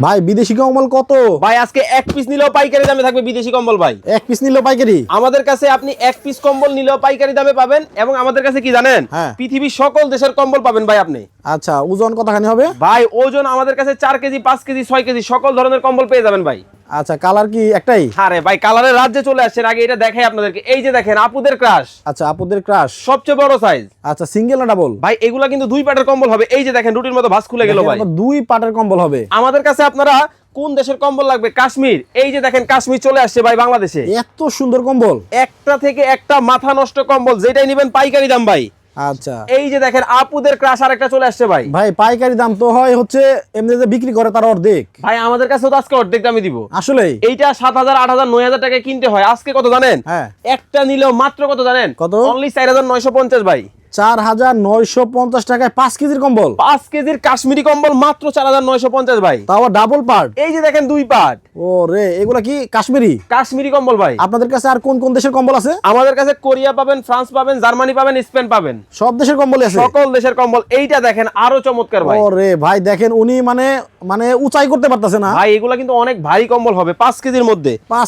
ভাই বিদেশি কম্বল কত? ভাই আজকে এক পিস নিলেও পাইকারি দামে থাকবে বিদেশি কম্বল ভাই। এক পিস নিলেও পাইকারি? আমাদের কাছে আপনি এক পিস কম্বল নিলেও পাইকারি দামে পাবেন এবং আমাদের কাছে কি জানেন? হ্যাঁ। পৃথিবীর সকল দেশের কম্বল পাবেন ভাই আপনি। আচ্ছা ওজন কতখানি হবে? ভাই ওজন আমাদের কাছে চার কেজি পাঁচ কেজি ছয় কেজি সকল ধরনের কম্বল পেয়ে যাবেন ভাই। আচ্ছা কালার কি একটাই? আরে ভাই কালারের রাজ্যে চলে আসছেন আগে এটা দেখাই আপনাদেরকে। এই যে দেখেন আপুদের ক্রাশ আচ্ছা আপুদের ক্রাশ সবচেয়ে বড় সাইজ আচ্ছা সিঙ্গেল না ডাবল ভাই এগুলা কিন্তু দুই পাটের কম্বল হবে। এই যে দেখেন রুটির মতো ভাস খুলে গেল ভাই। দুই পাটের কম্বল হবে। আমাদের কাছে আপনারা কোন দেশের কম্বল লাগবে? কাশ্মীর। এই যে দেখেন কাশ্মীর চলে আসছে ভাই বাংলাদেশে। এত সুন্দর কম্বল। একটা থেকে একটা মাথা নষ্ট কম্বল যেটাই নেবেন পাইকারি দাম ভাই। আচ্ছা। এই যে দেখেন আপুদের ক্রাশ আরেকটা চলে আসছে ভাই। ভাই পাইকারি দাম তো হয় হচ্ছে এমনিতে বিক্রি করে তার অর্ধেক। ভাই আমাদের কাছে তো আজকে অর্ধেক দামে দিব। আসলে এইটা সাত হাজার আট হাজার নয় হাজার টাকায় কিনতে হয়। আজকে কত জানেন? হ্যাঁ। একটা নিলেও মাত্র কত জানেন? কত? অনলি চার হাজার নয়শো পঞ্চাশ ভাই। চার হাজার নয়শো পঞ্চাশ টাকায় পাঁচ কেজির কম্বল। পাঁচ কেজির কাশ্মীরি কম্বল মাত্র চার হাজার নয়শো পঞ্চাশ ভাই। তাও ডাবল পার্ট? এই যে দেখেন দুই ও রে এগুলা কি কাশ্মীরি? কাশ্মীরি কম্বল ভাই। আপনাদের কাছে আর কোন কোন দেশের কম্বল আছে? আমাদের কাছে কোরিয়া পাবেন ফ্রান্স পাবেন জার্মানি পাবেন স্পেন পাবেন। সব দেশের কম্বলই আছে? সকল দেশের কম্বল। এইটা দেখেন আরও চমৎকার ভাই। ও রে ভাই দেখেন উনি মানে মানে উঁচাই করতে পারতেছে না। ভাই এগুলা কিন্তু অনেক ভারী কম্বল হবে পাঁচ কেজির মধ্যে। পাঁচ